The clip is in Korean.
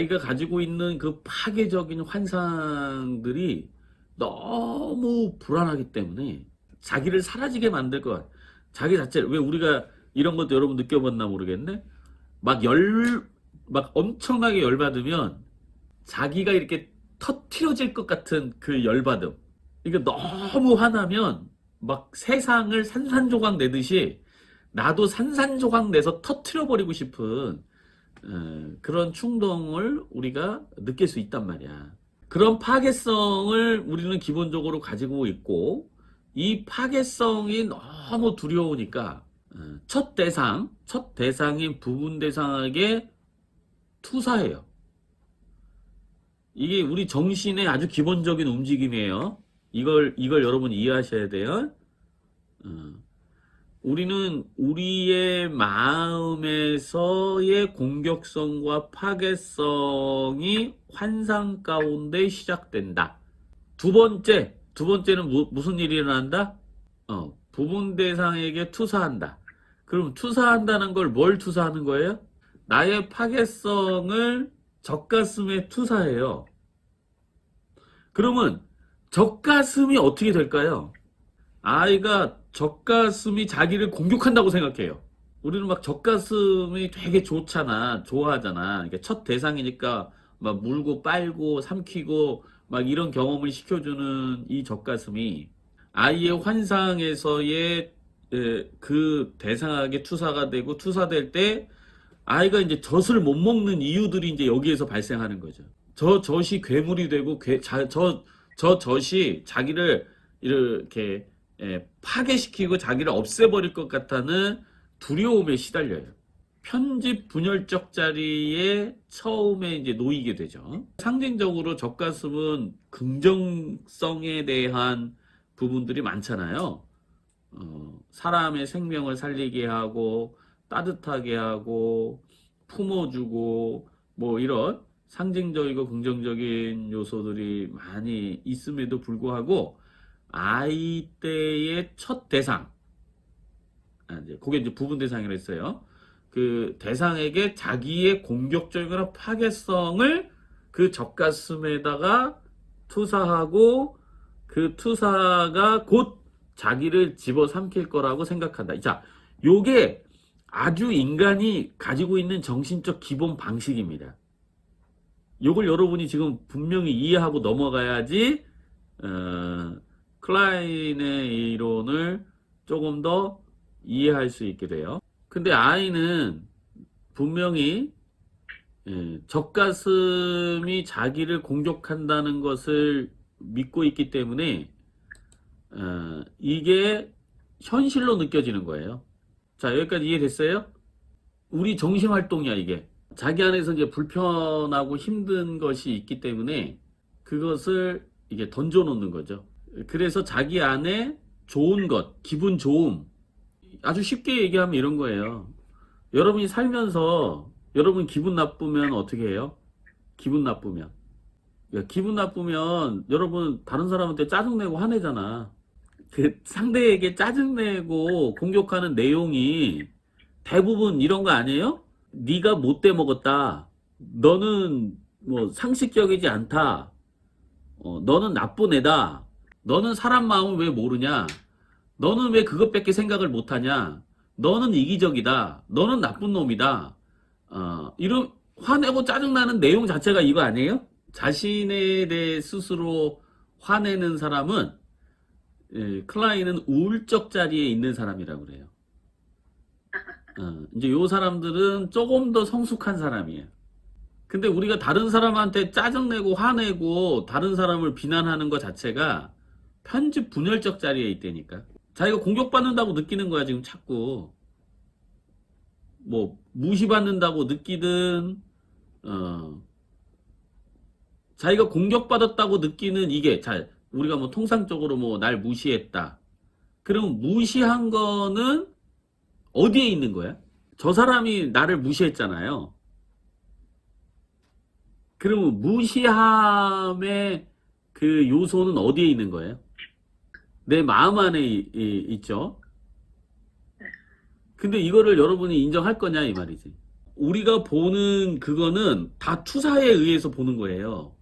자기가 가지고 있는 그 파괴적인 환상들이 너무 불안하기 때문에 자기를 사라지게 만들 것 같아. 자기 자체를 왜 우리가 이런 것도 여러분 느껴봤나 모르겠네. 막 열, 막 엄청나게 열받으면 자기가 이렇게 터트려질 것 같은 그 열받음. 그러니까 너무 화나면 막 세상을 산산조각 내듯이 나도 산산조각 내서 터트려 버리고 싶은 어, 그런 충동을 우리가 느낄 수 있단 말이야. 그런 파괴성을 우리는 기본적으로 가지고 있고 이 파괴성이 너무 두려우니까 어, 첫 대상, 첫 대상인 부분 대상에게 투사해요. 이게 우리 정신의 아주 기본적인 움직임이에요. 이걸 이걸 여러분 이해하셔야 돼요. 어, 우리는 우리의 마음에서의 공격성과 파괴성이 환상 가운데 시작된다. 두 번째, 두 번째는 무, 무슨 일이 일어난다? 어, 부분 대상에게 투사한다. 그럼 투사한다는 걸 뭘 투사하는 거예요? 나의 파괴성을 적가슴에 투사해요. 그러면 적가슴이 어떻게 될까요? 아이가 적가슴이 자기를 공격한다고 생각해요. 우리는 막 적가슴이 되게 좋잖아. 좋아하잖아. 이게 첫 대상이니까 막 물고 빨고 삼키고 막 이런 경험을 시켜주는 이 적가슴이 아이의 환상에서의 에, 그 대상에게 투사가 되고 투사될 때 아이가 이제 젖을 못 먹는 이유들이 이제 여기에서 발생하는 거죠. 저 젖이 괴물이 되고 괴, 자, 저, 저 젖이 자기를 이렇게 예, 파괴시키고 자기를 없애버릴 것 같다는 두려움에 시달려요. 편집 분열적 자리에 처음에 이제 놓이게 되죠. 상징적으로 적가슴은 긍정성에 대한 부분들이 많잖아요. 어, 사람의 생명을 살리게 하고 따뜻하게 하고 품어주고 뭐 이런 상징적이고 긍정적인 요소들이 많이 있음에도 불구하고 아이 때의 첫 대상, 아, 이제 그게 이제 부분 대상이라 했어요. 그 대상에게 자기의 공격적이거나 파괴성을 그 적가슴에다가 투사하고 그 투사가 곧 자기를 집어삼킬 거라고 생각한다. 자, 요게 아주 인간이 가지고 있는 정신적 기본 방식입니다. 요걸 여러분이 지금 분명히 이해하고 넘어가야지, 어, 클라인의 이론을 조금 더 이해할 수 있게 돼요. 근데 아이는 분명히 예, 적가슴이 자기를 공격한다는 것을 믿고 있기 때문에 어, 이게 현실로 느껴지는 거예요. 자 여기까지 이해됐어요? 우리 정신 활동이야 이게. 자기 안에서 이제 불편하고 힘든 것이 있기 때문에 그것을 이게 던져 놓는 거죠. 그래서 자기 안에 좋은 것, 기분 좋음, 아주 쉽게 얘기하면 이런 거예요. 여러분이 살면서 여러분 기분 나쁘면 어떻게 해요? 기분 나쁘면. 야, 기분 나쁘면 여러분 다른 사람한테 짜증내고 화내잖아. 그 상대에게 짜증내고 공격하는 내용이 대부분 이런 거 아니에요? 네가 못돼 먹었다. 너는 뭐 상식적이지 않다. 어, 너는 나쁜 애다. 너는 사람 마음을 왜 모르냐? 너는 왜 그것밖에 생각을 못하냐? 너는 이기적이다. 너는 나쁜 놈이다. 어, 이런 화내고 짜증나는 내용 자체가 이거 아니에요? 자신에 대해 스스로 화내는 사람은 예, 클라인은 우울적 자리에 있는 사람이라고 그래요. 어, 이제 요 사람들은 조금 더 성숙한 사람이에요. 근데 우리가 다른 사람한테 짜증내고 화내고 다른 사람을 비난하는 것 자체가 편집 분열적 자리에 있다니까. 자기가 공격받는다고 느끼는 거야, 지금 자꾸. 뭐, 무시받는다고 느끼든, 어, 자기가 공격받았다고 느끼는 이게, 자, 우리가 뭐 통상적으로 뭐 날 무시했다. 그럼 무시한 거는 어디에 있는 거야? 저 사람이 나를 무시했잖아요. 그러면 무시함의 그 요소는 어디에 있는 거예요? 내 마음 안에 이- 이- 있죠. 근데 이거를 여러분이 인정할 거냐 이 말이지. 우리가 보는 그거는 다 투사에 의해서 보는 거예요.